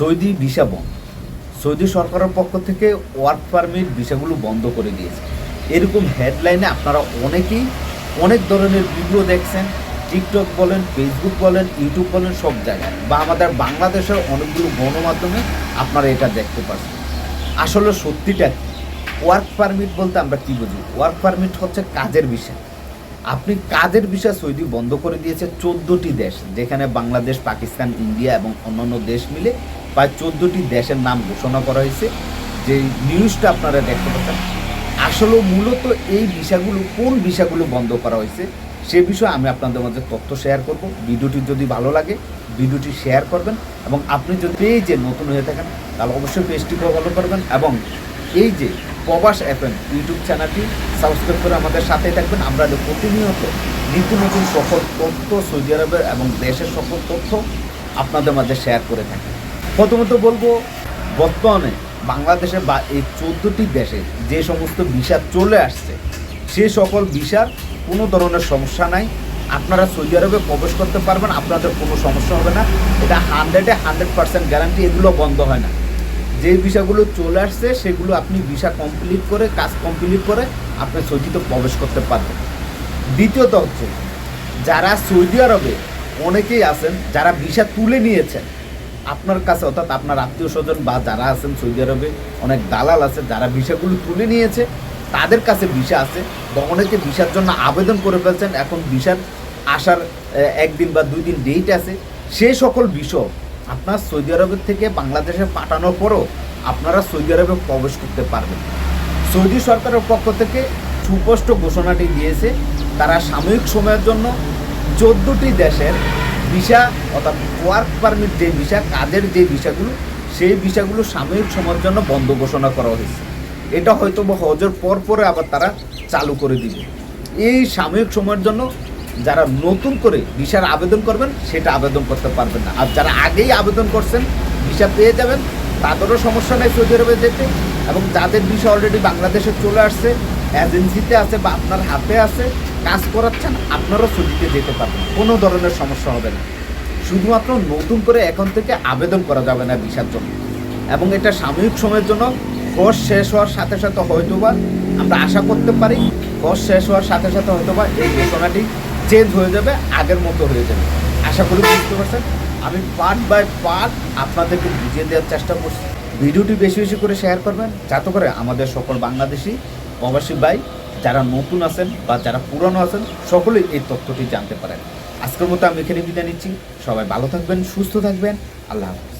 Saudi visa বন্ধ। Saudi সরকারের পক্ষ থেকে ওয়ার্ক পারমিট ভিসাগুলো বন্ধ করে দিয়েছে। এরকম হেডলাইনে আপনারা অনেকেই অনেক ধরনের ভিডিও দেখছেন, টিকটক বলেন, ফেসবুক বলেন, ইউটিউব বলেন, সব জায়গায় বা আমাদের বাংলাদেশের অনেকগুলো গণমাধ্যমে আপনারা এটা দেখতে পাচ্ছেন। আসলে সত্যিটা ওয়ার্ক পারমিট বলতে আমরা কী বুঝি? ওয়ার্ক পারমিট হচ্ছে কাজের বিষয় আপনি কাজের বিষয় সৌদি বন্ধ করে দিয়েছে চোদ্দোটি দেশ, যেখানে বাংলাদেশ, পাকিস্তান, ইন্ডিয়া এবং অন্যান্য দেশ মিলে প্রায় চোদ্দোটি দেশের নাম ঘোষণা করা হয়েছে। যে নিউজটা আপনারা দেখতে পাচ্ছেন, আসলে মূলত এই বিষয়গুলো কোন বিষয়গুলো বন্ধ করা হয়েছে, সে বিষয়ে আমি আপনাদের মধ্যে তথ্য শেয়ার করব। ভিডিওটি যদি ভালো লাগে, ভিডিওটি শেয়ার করবেন এবং আপনি যদি এই যে নতুন হয়ে থাকেন, তাহলে অবশ্যই পেজটিকে ফলো করবেন এবং এই যে প্রবাস এফএম ইউটিউব চ্যানেলটি সাবস্ক্রাইব করে আমাদের সাথে থাকবেন। আমরা যে প্রতিনিয়ত নিত্য নতুন সকল তথ্য, সৌদি আরবের এবং দেশের সকল তথ্য আপনাদের মাঝে শেয়ার করে থাকি। প্রথমত বলব, বর্তমানে বাংলাদেশে বা এই চোদ্দোটি দেশে যে সমস্ত ভিসা চলে আসছে, সে সকল ভিসার কোনো ধরনের সমস্যা নাই। আপনারা সৌদি আরবে প্রবেশ করতে পারবেন, আপনাদের কোনো সমস্যা হবে না। এটা হান্ড্রেডে হান্ড্রেড পার্সেন্ট গ্যারান্টি এগুলো বন্ধ হয় না। যে ভিসাগুলো চলে আসছে, সেগুলো আপনি ভিসা কমপ্লিট করে, কাজ কমপ্লিট করে আপনি সৌদিতে প্রবেশ করতে পারবেন। দ্বিতীয়ত হচ্ছে, যারা সৌদি আরবে অনেকেই আছেন, যারা ভিসা তুলে নিয়েছেন আপনার কাছে, অর্থাৎ আপনার আত্মীয় স্বজন বা যারা আছেন সৌদি আরবে, অনেক দালাল আছে, যারা ভিসাগুলো তুলে নিয়েছে, তাদের কাছে ভিসা আছে বা অনেকে ভিসার জন্য আবেদন করে ফেলছেন। এখন ভিসার আসার একদিন বা দুই দিন ডেট আছে। সেই সকল বিষয় আপনার সৌদি আরবের থেকে বাংলাদেশে পাঠানোর পরও আপনারা সৌদি আরবে প্রবেশ করতে পারবেন। সৌদি সরকারের পক্ষ থেকে সুস্পষ্ট ঘোষণাটি দিয়েছে, তারা সাময়িক সময়ের জন্য চোদ্দোটি দেশের ভিসা অর্থাৎ ওয়ার্ক পারমিট যে ভিসা, কাজের যে ভিসাগুলো, সেই ভিসাগুলো সাময়িক সময়ের জন্য বন্ধ ঘোষণা করা হয়েছে। এটা হয়তো বা হজের পর পরে আবার তারা চালু করে দিবে। এই সাময়িক সময়ের জন্য যারা নতুন করে ভিসার আবেদন করবেন, সেটা আবেদন করতে পারবেন না। আর যারা আগেই আবেদন করছেন, ভিসা পেয়ে যাবেন, তাদেরও সমস্যা নেই সৌদি আরবে যেতে। এবং যাদের ভিসা অলরেডি বাংলাদেশে চলে আসছে এজেন্সিতে আছে বা আপনার হাতে আছে কাজ করাচ্ছেন, আপনারাও ছুটিতে যেতে পারবেন। কোনো ধরনের সমস্যা হবে না। শুধুমাত্র নতুন করে এখন থেকে আবেদন করা যাবে না ভিসার জন্য। এবং এটা সাময়িক সময়ের জন্য। কোর্স শেষ হওয়ার সাথে সাথে হয়তোবা আমরা আশা করতে পারি, কোর্স শেষ হওয়ার সাথে সাথে হয়তোবা এই ঘোষণাটি চেঞ্জ হয়ে যাবে, আগের মতো হয়ে যাবে। আশা করি বুঝতে পারছেন? আমি পার্ট বাই পার্ট আপনাদেরকে বুঝিয়ে দেওয়ার চেষ্টা করছি। ভিডিওটি বেশি বেশি করে শেয়ার করবেন। যাতে করে আমাদের সকল বাংলাদেশি প্রবাসী ভাই যারা নতুন আছেন বা যারা পুরনো আছেন, সকলেই এই তথ্যটি জানতে পারেন। আজকের মতো আমি এখানে বিদায় নিচ্ছি। সবাই ভালো থাকবেন, সুস্থ থাকবেন। আল্লাহ হাফিজ।